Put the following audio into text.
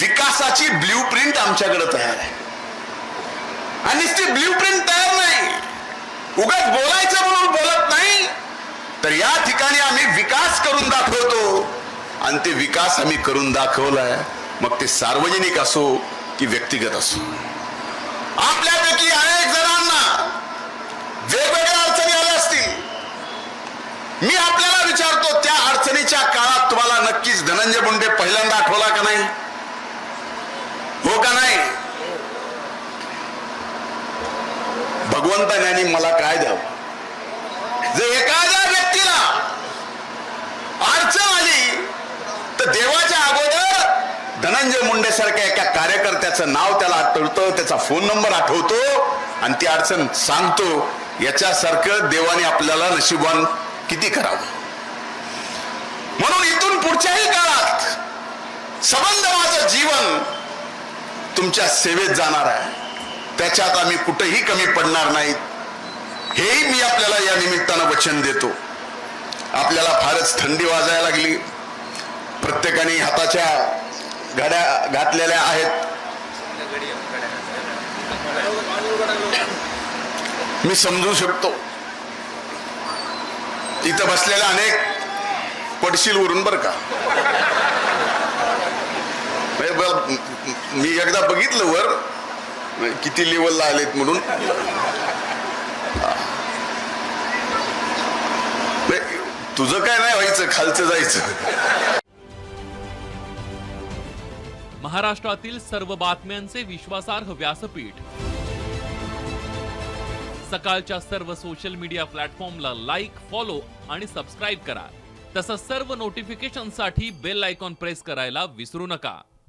विकासाची blue print आमच्याकडे तयार आहे. आणि ती ब्ल्यू प्रिंट तयार नाही. उगाच बोलायचं म्हणून बोलत नाही. तर या ठिकाणी आम्ही विकास करून दाखवतो. आणि ते विकास आम्ही करून दाखवलाय. मग ते सार्वजनिक असो की व्यक्तिगत असो. आपल्यापैकी अनेक जणांना वेगवेगळ्या अडचणी आल्या असतील. मी आपल्या विचारतो त्या अडचणीच्या काळात तुम्हाला नक्कीच धनंजय मुंडे पहिल्यांदा आठवला का नाही हो का नाही भगवंताने मला काय द्यावं? जर एखाद्या व्यक्तीला अडचण आली तर देवाच्या अगोदर धनंजय मुंडे सारख्या एका कार्यकर्त्याचं नाव त्याला आठवतं त्याचा फोन नंबर आठवतो आणि ती अडचण सांगतो. याच्यासारखं देवाने आपल्याला नशिबान किती करावं? म्हणून इथून पुढच्याही काळात संबंध माझं जीवन तुमच्या सेवेत जाणार आहे. त्याच्यात आम्ही कुठेही कमी पडणार नाहीत. हेही मी आपल्याला या निमित्तानं वचन देतो. आपल्याला फारच थंडी वाजायला लागली. प्रत्येकाने हाताच्या घड्या घातलेल्या आहेत. मी समजू शकतो. इथं बसलेल्या अनेक पडशील उरून बर का? म्हणजे मी एकदा बघितलं वर किती लेवलला आलेत म्हणून? तुझं काय नाही व्हायचं खालचं जायचं. महाराष्ट्रातील सर्व बातम्यांचे विश्वासार्ह व्यासपीठ. सकाळच्या सर्व सोशल मीडिया प्लॅटफॉर्मला लाईक फॉलो आणि सबस्क्राईब करा. तसंच सर्व नोटिफिकेशनसाठी बेल आयकॉन प्रेस करायला विसरू नका.